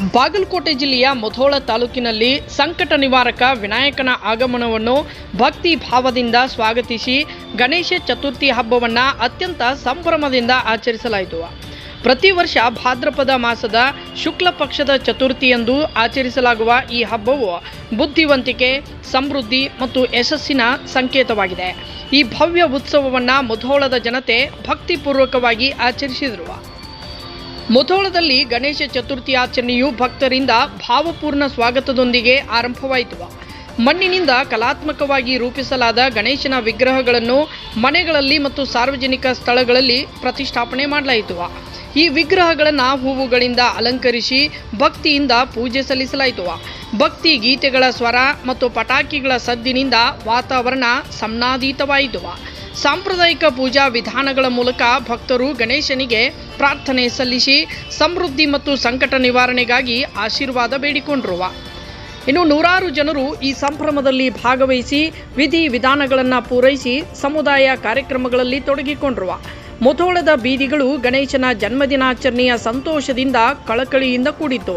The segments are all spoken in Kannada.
ಬಾಗಲಕೋಟೆ ಜಿಲ್ಲೆಯ ಮುಧೋಳ ತಾಲೂಕಿನಲ್ಲಿ ಸಂಕಟ ನಿವಾರಕ ವಿನಾಯಕನ ಆಗಮನವನ್ನು ಭಕ್ತಿ ಭಾವದಿಂದ ಸ್ವಾಗತಿಸಿ ಗಣೇಶ ಚತುರ್ಥಿ ಹಬ್ಬವನ್ನು ಅತ್ಯಂತ ಸಂಭ್ರಮದಿಂದ ಆಚರಿಸಲಾಯಿತು. ಪ್ರತಿ ವರ್ಷ ಭಾದ್ರಪದ ಮಾಸದ ಶುಕ್ಲ ಪಕ್ಷದ ಚತುರ್ಥಿಯಂದು ಆಚರಿಸಲಾಗುವ ಈ ಹಬ್ಬವು ಬುದ್ಧಿವಂತಿಕೆ, ಸಮೃದ್ಧಿ ಮತ್ತು ಯಶಸ್ಸಿನ ಸಂಕೇತವಾಗಿದೆ. ಈ ಭವ್ಯ ಉತ್ಸವವನ್ನು ಮುಧೋಳದ ಜನತೆ ಭಕ್ತಿಪೂರ್ವಕವಾಗಿ ಆಚರಿಸಿದರು. ಮುಧೋಳದಲ್ಲಿ ಗಣೇಶ ಚತುರ್ಥಿ ಆಚರಣೆಯು ಭಕ್ತರಿಂದ ಭಾವಪೂರ್ಣ ಸ್ವಾಗತದೊಂದಿಗೆ ಆರಂಭವಾಯಿತು. ಮಣ್ಣಿನಿಂದ ಕಲಾತ್ಮಕವಾಗಿ ರೂಪಿಸಲಾದ ಗಣೇಶನ ವಿಗ್ರಹಗಳನ್ನು ಮನೆಗಳಲ್ಲಿ ಮತ್ತು ಸಾರ್ವಜನಿಕ ಸ್ಥಳಗಳಲ್ಲಿ ಪ್ರತಿಷ್ಠಾಪನೆ ಮಾಡಲಾಯಿತು. ಈ ವಿಗ್ರಹಗಳನ್ನು ಹೂವುಗಳಿಂದ ಅಲಂಕರಿಸಿ ಭಕ್ತಿಯಿಂದ ಪೂಜೆ ಸಲ್ಲಿಸಲಾಯಿತು. ಭಕ್ತಿ ಗೀತೆಗಳ ಸ್ವರ ಮತ್ತು ಪಟಾಕಿಗಳ ಸದ್ದಿನಿಂದ ವಾತಾವರಣ ಸಂನಾದೀತವಾಯಿತು ಸಾಂಪ್ರದಾಯಿಕ ಪೂಜಾ ವಿಧಾನಗಳ ಮೂಲಕ ಭಕ್ತರು ಗಣೇಶನಿಗೆ ಪ್ರಾರ್ಥನೆ ಸಲ್ಲಿಸಿ ಸಮೃದ್ಧಿ ಮತ್ತು ಸಂಕಟ ನಿವಾರಣೆಗಾಗಿ ಆಶೀರ್ವಾದ ಬೇಡಿಕೊಂಡಿರುವ. ಇನ್ನು ನೂರಾರು ಜನರು ಈ ಸಂಭ್ರಮದಲ್ಲಿ ಭಾಗವಹಿಸಿ ವಿಧಿ ವಿಧಾನಗಳನ್ನು ಪೂರೈಸಿ ಸಮುದಾಯ ಕಾರ್ಯಕ್ರಮಗಳಲ್ಲಿ ತೊಡಗಿಕೊಂಡಿರುವ. ಮುಧೋಳದ ಬೀದಿಗಳು ಗಣೇಶನ ಜನ್ಮದಿನಾಚರಣೆಯ ಸಂತೋಷದಿಂದ ಕಳಕಳಿಯಿಂದ ಕೂಡಿತ್ತು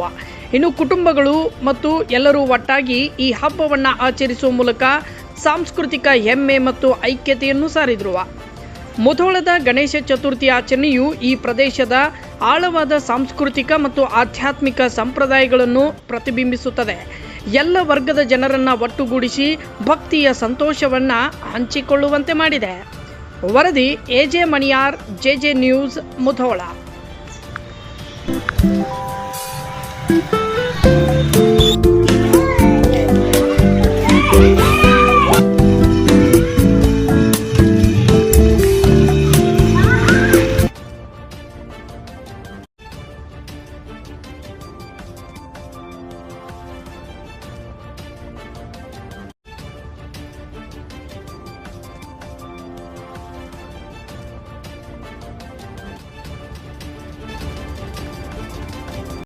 ಇನ್ನು ಕುಟುಂಬಗಳು ಮತ್ತು ಎಲ್ಲರೂ ಒಟ್ಟಾಗಿ ಈ ಹಬ್ಬವನ್ನು ಆಚರಿಸುವ ಮೂಲಕ ಸಾಂಸ್ಕೃತಿಕ ಹೆಮ್ಮೆ ಮತ್ತು ಐಕ್ಯತೆಯನ್ನು ಸಾರಿದ್ರು. ಮುಧೋಳದ ಗಣೇಶ ಚತುರ್ಥಿ ಆಚರಣೆಯು ಈ ಪ್ರದೇಶದ ಆಳವಾದ ಸಾಂಸ್ಕೃತಿಕ ಮತ್ತು ಆಧ್ಯಾತ್ಮಿಕ ಸಂಪ್ರದಾಯಗಳನ್ನು ಪ್ರತಿಬಿಂಬಿಸುತ್ತದೆ. ಎಲ್ಲ ವರ್ಗದ ಜನರನ್ನು ಒಟ್ಟುಗೂಡಿಸಿ ಭಕ್ತಿಯ ಸಂತೋಷವನ್ನ ಹಂಚಿಕೊಳ್ಳುವಂತೆ ಮಾಡಿದೆ. ವರದಿ AJ Maniyar J J news, Mudhol.